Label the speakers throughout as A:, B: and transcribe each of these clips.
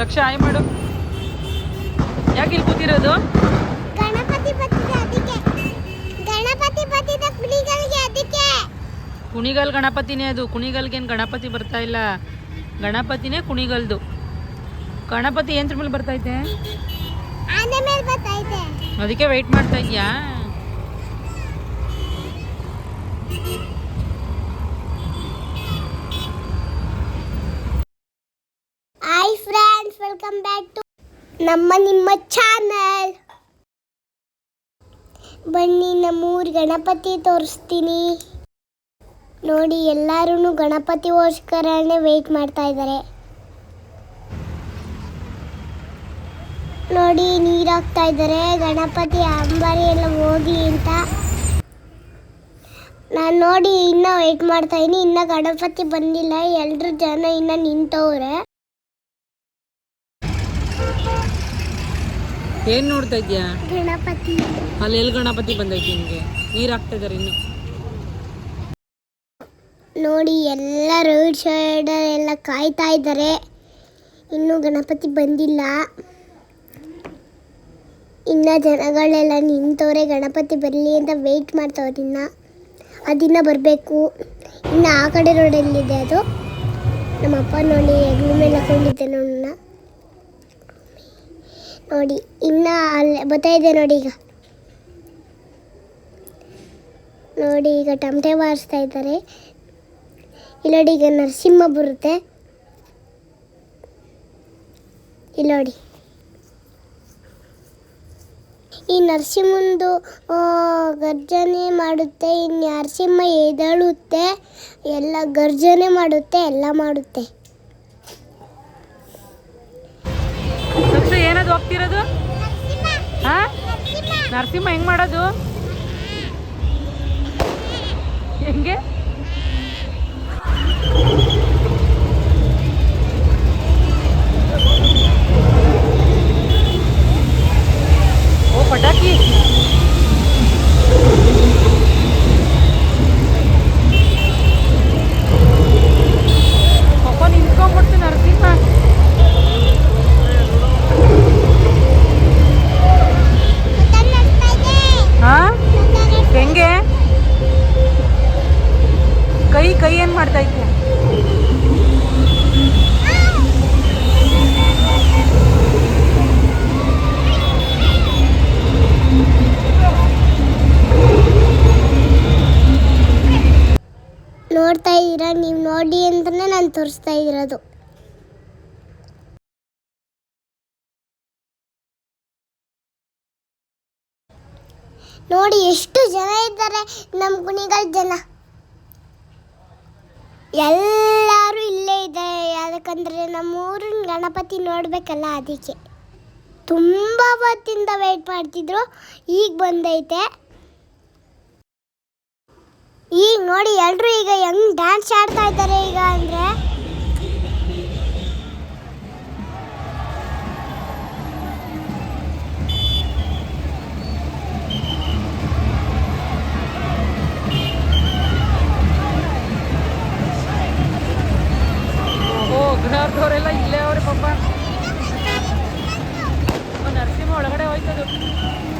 A: ತಕ್ಷ ಆಯ್ ಮಾಡು. ಯಾಕೆ ಇಲ್ಲಿ ಕೂತಿರೋದು? ಕುಣಿಗಲ್ ಗಣಪತಿನೇ ಅದು. ಕುಣಿಗಲ್ಗೇನು ಗಣಪತಿ ಬರ್ತಾ ಇಲ್ಲ. ಗಣಪತಿನೇ ಕುಣಿಗಲ್ದು. ಗಣಪತಿ ಏನ್ರ ಮೇಲೆ ಬರ್ತೈತೆ
B: ಇದೆ? ಮೇಲೆ ಬರ್ತೈತೆ
A: ಅದಕ್ಕೆ ವೆಯ್ಟ್ ಮಾಡ್ತಾ ಇದೆಯಾ
B: hi friends welcome back to ನಮ್ಮ ನಿಮ್ಮ ಚಾನಲ್ ಬನ್ನಿ ನಮ್ಮೂರು ಗಣಪತಿ ತೋರಿಸ್ತೀನಿ. ನೋಡಿ ಎಲ್ಲರೂ ಗಣಪತಿಗೋಸ್ಕರನೇ ವೆಯ್ಟ್ ಮಾಡ್ತಾ ಇದ್ದಾರೆ ನೋಡಿ, ನೀರು ಹಾಕ್ತಾ ಇದ್ದಾರೆ ಗಣಪತಿ ಅಂಬಾರಿ ಎಲ್ಲ ಹೋಗಿ ಅಂತ. ನಾನು ನೋಡಿ, ಇನ್ನೂ ವೆಯ್ಟ್ ಮಾಡ್ತಾ ಇದ್ದೀನಿ ಇನ್ನೂ ಗಣಪತಿ ಬಂದಿಲ್ಲ. ಎಲ್ಲರೂ ಜನ ಇನ್ನೂ ನಿಂತವ್ರೆ.
A: ಏನು ನೋಡ್ತಾ ಇದ್ಯಾ
B: ಗಣಪತಿ.
A: ಅಲ್ಲಿ ಎಲ್ಲಿ ಗಣಪತಿ ಬಂದೈತಿ ನಿಮಗೆ? ನೀರು ಹಾಕ್ತಾ ಇದಾರೆ ಇನ್ನು.
B: ನೋಡಿ ಎಲ್ಲ ರೋಡ್ ಸೈಡ್ ಎಲ್ಲ ಕಾಯ್ತಾ ಇದ್ದಾರೆ. ಇನ್ನು ಗಣಪತಿ ಬಂದಿಲ್ಲ. ಇನ್ನ ಜನಗಳೆಲ್ಲ ನಿಂತವ್ರೆ ಗಣಪತಿ ಬರಲಿ ಅಂತ ವೆಯ್ಟ್ ಮಾಡ್ತವ್ರೆ ದಿನ ಅದಿನ್ನ ಬರಬೇಕು. ಇನ್ನು ಆ ಕಡೆ ರೋಡಲ್ಲಿದೆ ಅದು. ನಮ್ಮ ಅಪ್ಪ ನೋಡಿ ಹೆಗ್ಲು ಮೇಲೆ ಹಾಕೊಂಡಿದ್ದೆ ನೋಡನ್ನ ನೋಡಿ, ಇನ್ನು ಅಲ್ಲಿ ಇದೆ ನೋಡಿ ಈಗ. ನೋಡಿ, ಈಗ ಟಮಟೆ ಬಾರಿಸ್ತಾ ಇದ್ದಾರೆ. ಇಲ್ಲಿ ನೋಡಿ, ಈಗ ನರಸಿಂಹ ಬರುತ್ತೆ. ಇಲ್ಲಿ ನೋಡಿ. ಈ ನರಸಿಂಹಂದು ಗರ್ಜನೆ ಮಾಡುತ್ತೆ ಈ ನರಸಿಂಹ ಎದಳುತ್ತೆ ಎಲ್ಲ ಗರ್ಜನೆ ಮಾಡುತ್ತೆ, ಎಲ್ಲ ಮಾಡುತ್ತೆ.
A: ಏನದು ಹೋಗ್ತಿರೋದು? ಹಾ? ನರಸಿಂಹ ಹೆಂಗ್ ಮಾಡೋದು? ಹೆಂಗೆ? ಓ ಪಟಾಕಿ. ಕೈ ಕೈ ಏನು ಮಾಡ್ತಾ ಇದ್ಯಾ?
B: ನೋಡ್ತಾ ಇದ್ದೀರಾ? ನೀವು ನೋಡಿ ಅಂತಲೇ ನಾನು ತೋರಿಸ್ತಾ ಇರೋದು. ನೋಡಿ ಎಷ್ಟು ಜನ ಇದ್ದಾರೆ? ನಮ್ಮ ಕುಣಿಗಳ ಜನ. ಎಲ್ಲರೂ ಇಲ್ಲೇ ಇದೆ ಯಾಕಂದರೆ ನಮ್ಮ ಊರಿನ ಗಣಪತಿ ನೋಡಬೇಕಲ್ಲ ಅದಕ್ಕೆ. ತುಂಬ ಹೊತ್ತಿಂದ ವೆಯ್ಟ್ ಮಾಡ್ತಿದ್ರು. ಈಗ ಬಂದೈತೆ. ಈಗ ನೋಡಿ ಎಲ್ಲರೂ ಈಗ ಹೆಂಗ್ ಡ್ಯಾನ್ಸ್ ಆಡ್ತಾ ಇದ್ದಾರೆ ಈಗ ಅಂದ್ರೆ.
A: いただき。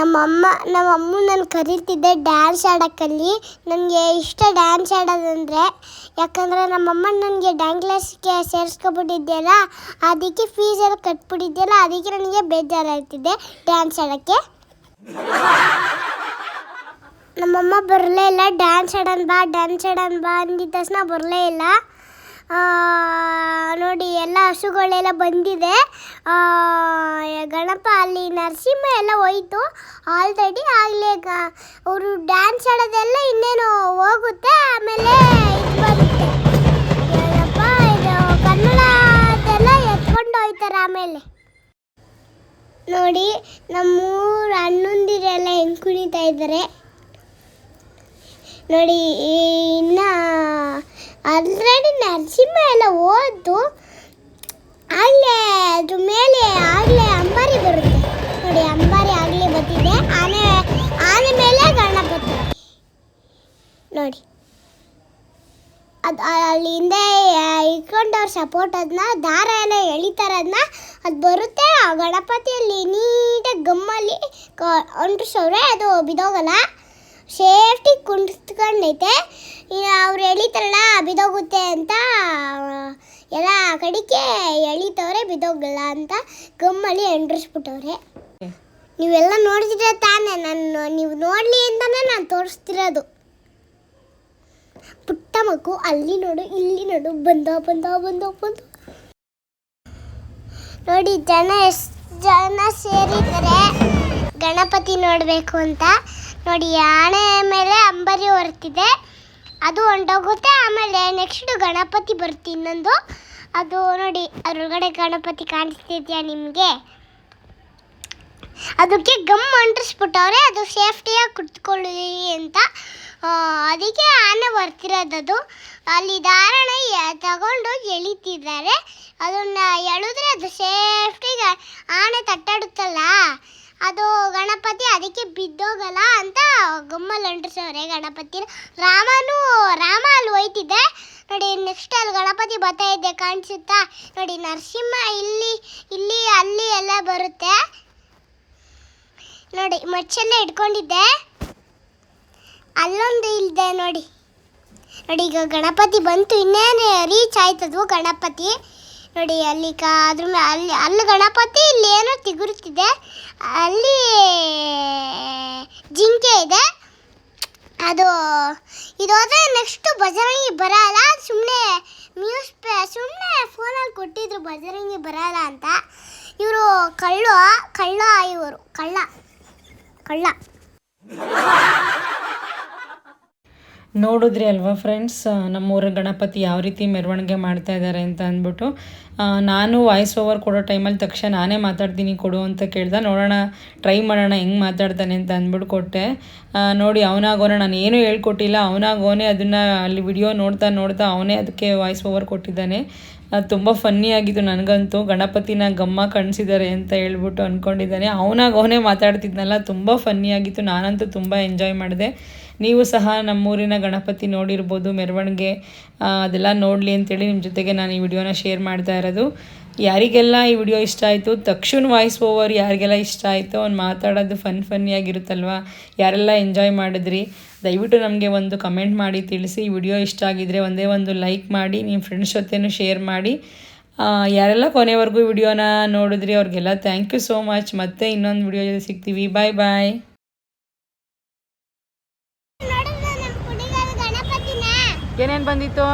B: ನಮ್ಮಮ್ಮ ನಮ್ಮಮ್ಮ ನಾನು ಕರೀತಿದ್ದೆ ಡ್ಯಾನ್ಸ್ ಆಡೋಕ್ಕಲ್ಲಿ. ನನಗೆ ಇಷ್ಟ ಡ್ಯಾನ್ಸ್ ಆಡೋದಂದರೆ, ಯಾಕಂದರೆ ನಮ್ಮಮ್ಮ ನನಗೆ ಡ್ಯಾನ್ಸ್ ಕ್ಲಾಸ್ಗೆ ಸೇರಿಸ್ಕೊಬಿಟ್ಟಿದ್ದೆಯಲ್ಲ ಅದಕ್ಕೆ ಫೀಸ್ ಎಲ್ಲ ಅದಕ್ಕೆ ನನಗೆ ಬೇಜಾರಾಗ್ತಿದೆ ಡ್ಯಾನ್ಸ್ ಆಡೋಕ್ಕೆ. ನಮ್ಮಮ್ಮ ಬರಲೇ ಇಲ್ಲ ಡ್ಯಾನ್ಸ್ ಆಡೋಣ ಬಾ ಡ್ಯಾನ್ಸ್ ಆಡೋಣ ಬಾ ಅಂದಿದ್ದ ತಕ್ಷಣ ಬರಲೇ ಇಲ್ಲ. ನೋಡಿ, ಎಲ್ಲ ಹಸುಗಳೆಲ್ಲ ಬಂದಿದೆ. ಗಣಪ ಅಲ್ಲಿ ನರಸಿಂಹ ಎಲ್ಲ ಹೋಯ್ತು. ಆಲ್ರೆಡಿ ಆಗಲೇ ಅವರು ಡ್ಯಾನ್ಸ್ ಆಡೋದೆಲ್ಲ ಇನ್ನೇನು ಹೋಗುತ್ತೆ, ಆಮೇಲೆ ಇದು ಬರುತ್ತೆ. ಏನಪ್ಪ ಇದು ಕನ್ನಡದೆಲ್ಲ ಎತ್ಕೊಂಡು ಹೋಯ್ತಾರೆ ಆಮೇಲೆ. ನೋಡಿ, ನಮ್ಮೂರ ಹನ್ನೊಂದಿರೆಲ್ಲ ಹೆಂಗೆ ಕುಣಿತಾ ಇದ್ದಾರೆ. ನೋಡಿ, ಇನ್ನ ಆಲ್ರೆಡಿ ನರಸಿಂಹ ಎಲ್ಲ ಓದ್ದು ಆಗಲೇ ಅದ್ರ ಮೇಲೆ ಆಗಲೇ ಅಂಬಾರಿ ಬರುತ್ತೆ. ನೋಡಿ, ಅಂಬಾರಿ ಆಗಲಿ ಬರ್ತಿದೆ ಆನೆ ಆನೆ ಮೇಲೆ ಗಣಪತಿ ನೋಡಿ. ಅದು ಅಲ್ಲಿ ಹಿಂದೆ ಇಟ್ಕೊಂಡವ್ರ ಸಪೋರ್ಟ್ ಅದನ್ನ ದಾರ ಎಲ್ಲ ಎಳಿತಾರೆ ಅದನ್ನ ಅದು ಬರುತ್ತೆ. ಆ ಗಣಪತಿಯಲ್ಲಿ ನೀಟಾಗಿ ಗಮ್ಮಲ್ಲಿ ಕ ಅಂಟಿಸವ್ರೆ ಅದು ಬಿದೋಗಲ್ಲ ಸೇಫ್ಟಿ ಕುಂಡಿಸ್ಕೊಂಡೈತೆ. ಅವ್ರು ಎಳಿತಾರಲ್ಲ ಬಿದೋಗುತ್ತೆ ಅಂತ, ಎಲ್ಲ ಕಡಿಕೆ ಎಳಿತವ್ರೆ ಬಿದೋಗಲ್ಲ ಅಂತ ಗಮ್ಮಲ್ಲಿ ಎಂಡ್ರಿಸ್ಬಿಟ್ಟವ್ರೆ ನೀವೆಲ್ಲ ನೋಡಿದ್ರೆ ತಾನೇ ನಾನು, ನೀವು ನೋಡಲಿ ಅಂತಲೇ ನಾನು ತೋರಿಸ್ತಿರೋದು. ಪುಟ್ಟ ಮಗು, ಅಲ್ಲಿ ನೋಡು, ಇಲ್ಲಿ ನೋಡು, ಬಂದ ಬಂದ ಬಂದ, ಬಂದು. ನೋಡಿ, ಜನ ಎಷ್ಟು ಜನ ಸೇರಿದ್ದಾರೆ. ಗಣಪತಿ ನೋಡಬೇಕು ಅಂತ. ನೋಡಿ ಆನೆ ಮೇಲೆ ಅಂಬರಿ ಹೊರ್ತಿದೆ. ಅದು ಹೊಂಟೋಗುತ್ತೆ ಆಮೇಲೆ ನೆಕ್ಸ್ಟ್ ಗಣಪತಿ ಬರುತ್ತೆ ಇನ್ನೊಂದು. ಅದು ನೋಡಿ, ಅದ್ರೊಳಗಡೆ ಗಣಪತಿ ಕಾಣಿಸ್ತಿದ್ಯಾ ನಿಮಗೆ? ಅದಕ್ಕೆ ಗಮ್ ಅಂಟಿಸ್ಬಿಟ್ಟವ್ರೆ, ಅದು ಸೇಫ್ಟಿಯಾಗಿ ಕುತ್ಕೊಳ್ಳಿ ಅಂತ. ಅದಕ್ಕೆ ಆನೆ ಬರ್ತಿರೋದದು. ಅಲ್ಲಿ ಧಾರಣೆ ತಗೊಂಡು ಎಳಿತಿದ್ದಾರೆ. ಅದನ್ನ ಎಳೆದ್ರೆ ಅದು ಸೇಫ್ಟಿಗೆ ಆನೆ ತಟ್ಟಾಡುತ್ತಲ್ಲ? ಅದು ಗಣಪತಿ ಅದಕ್ಕೆ ಬಿದ್ದೋಗಲ್ಲ ಅಂತ ಗಮ್ಮಲ್ಲಿ ಅಂಟಿಸವ್ರೆ ಗಣಪತಿ. ರಾಮನು, ರಾಮ ಅಲ್ಲಿ ಹೋಯ್ತಿದ್ದೆ. ನೋಡಿ ನೆಕ್ಸ್ಟ್ ಅಲ್ಲಿ ಗಣಪತಿ ಬರ್ತಾ ಇದೆ ಕಾಣಿಸುತ್ತಾ? ನೋಡಿ, ನರಸಿಂಹ ಇಲ್ಲಿ ಇಲ್ಲಿ, ಅಲ್ಲಿ ಎಲ್ಲ ಬರುತ್ತೆ. ನೋಡಿ, ಮಚ್ಚೆಲ್ಲ ಇಟ್ಕೊಂಡಿದ್ದೆ ಅಲ್ಲೊಂದು ಇಲ್ಲದೆ ನೋಡಿ. ನೋಡಿ, ಈಗ ಗಣಪತಿ ಬಂತು, ಇನ್ನೇನು ರೀಚ್ ಆಯ್ತದ್ವು ಗಣಪತಿ. ನೋಡಿ, ಅಲ್ಲಿ ಕಾ, ಅದ್ರ ಅಲ್ಲಿ ಅಲ್ಲಿ ಗಣಪತಿ, ಇಲ್ಲಿ ಏನೋ ತಿಗುರುತ್ತಿದೆ ಅಲ್ಲಿ ಜಿಂಕೆ ಇದೆ. ಅದು, ಇದು ಹೋದ್ರೆ ನೆಕ್ಸ್ಟ್ ಬಜರಂಗಿ ಬರಲ್ಲ. ಸುಮ್ಮನೆ ನ್ಯೂಸ್ ಪೇ ಸುಮ್ಮನೆ ಫೋನಲ್ಲಿ ಕೊಟ್ಟಿದ್ರು ಬಜರಂಗಿ ಬರಲ್ಲ ಅಂತ. ಇವರು ಕಳ್ಳು, ಕಳ್ಳ ಇವರು, ಕಳ್ಳ ಕಳ್ಳ.
A: ನೋಡಿದ್ರಿ ಅಲ್ವಾ ಫ್ರೆಂಡ್ಸ್ ನಮ್ಮೂರ ಗಣಪತಿ ಯಾವ ರೀತಿ ಮೆರವಣಿಗೆ ಮಾಡ್ತಾ ಇದ್ದಾರೆ ಅಂತ ಅಂದ್ಬಿಟ್ಟು ನಾನು ವಾಯ್ಸ್ ಓವರ್ ಕೊಡೋ ಟೈಮಲ್ಲಿ ತಕ್ಷಣ ನಾನೇ ಮಾತಾಡ್ತೀನಿ ಕೊಡು ಅಂತ ಕೇಳ್ದೆ, ನೋಡೋಣ ಟ್ರೈ ಮಾಡೋಣ, ಹೆಂಗೆ ಮಾತಾಡ್ತಾನೆ ಅಂತ ಅಂದ್ಬಿಟ್ಟು ಕೊಟ್ಟೆ. ನೋಡಿ, ಅವನಾಗೋನೆ, ನಾನು ಏನೂ ಹೇಳ್ಕೊಟ್ಟಿಲ್ಲ, ಅವನಾಗೋನೆ ಅದನ್ನು ಅಲ್ಲಿ ವಿಡಿಯೋ ನೋಡ್ತಾ ನೋಡ್ತಾ ಅವನೇ ಅದಕ್ಕೆ ವಾಯ್ಸ್ ಓವರ್ ಕೊಟ್ಟಿದ್ದಾನೆ. ತುಂಬ ಫನ್ನಿ ಆಗಿತ್ತು ನನಗಂತೂ, ಗಣಪತಿನ ಗಮ್ಮ ಕಾಣಿಸಿದ್ದಾರೆ ಅಂತ ಹೇಳ್ಬಿಟ್ಟು ಅಂದ್ಕೊಂಡಿದ್ದಾನೆ ಅವನಾಗ ಅವನೇ ಮಾತಾಡ್ತಿದ್ನಲ್ಲ, ತುಂಬ ಫನ್ನಿ ಆಗಿತ್ತು, ನಾನಂತೂ ತುಂಬ ಎಂಜಾಯ್ ಮಾಡಿದೆ. ನೀವು ಸಹ ನಮ್ಮೂರಿನ ಗಣಪತಿ ನೋಡಿರ್ಬೋದು ಮೆರವಣಿಗೆ ಅದೆಲ್ಲ ನೋಡಲಿ ಅಂತೇಳಿ ನಿಮ್ಮ ಜೊತೆಗೆ ನಾನು ಈ ವಿಡಿಯೋನ ಶೇರ್ ಮಾಡ್ತಾ ಇರೋದು. ಯಾರಿಗೆಲ್ಲ ಈ ವಿಡಿಯೋ ಇಷ್ಟ ಆಯಿತು, ತಕ್ಷಣ ವಾಯ್ಸ್ ಓವರ್ ಯಾರಿಗೆಲ್ಲ ಇಷ್ಟ ಆಯಿತು ಅವ್ನು ಮಾತಾಡೋದು ಫನ್ ಫನ್ನಿಯಾಗಿರುತ್ತಲ್ವ ಯಾರೆಲ್ಲ ಎಂಜಾಯ್ ಮಾಡಿದ್ರಿ, ದಯವಿಟ್ಟು ನಮಗೆ ಒಂದು ಕಮೆಂಟ್ ಮಾಡಿ, ತಿಳಿಸಿ. ಈ ವಿಡಿಯೋ ಇಷ್ಟ ಆಗಿದ್ದರೆ ಒಂದೇ ಒಂದು ಲೈಕ್ ಮಾಡಿ ನಿಮ್ಮ ಫ್ರೆಂಡ್ಸ್ ಜೊತೆನೂ ಶೇರ್ ಮಾಡಿ. ಯಾರೆಲ್ಲ ಕೊನೆವರೆಗೂ ವಿಡಿಯೋನ ನೋಡಿದ್ರಿ, ಅವ್ರಿಗೆಲ್ಲ ಥ್ಯಾಂಕ್ ಯು ಸೋ ಮಚ್ ಮತ್ತೆ ಇನ್ನೊಂದು ವಿಡಿಯೋ ಜೊತೆ ಸಿಗ್ತೀವಿ. ಬಾಯ್ ಬಾಯ್ ಏನೇನು ಬಂದಿತ್ತು?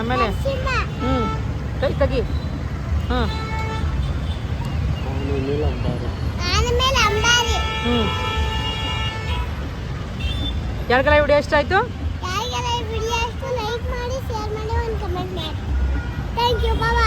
A: ಆಮೇಲೆ? ಹ್ಞೂ ಕೈ ತೆಗಿ. ಹ್ಞೂ ಹ್ಞೂ ಯಾರಿಗೆಲ್ಲ ವಿಡಿಯೋ ಎಷ್ಟಾಯಿತು ಥ್ಯಾಂಕ್ ಯು ಬಾಬಾ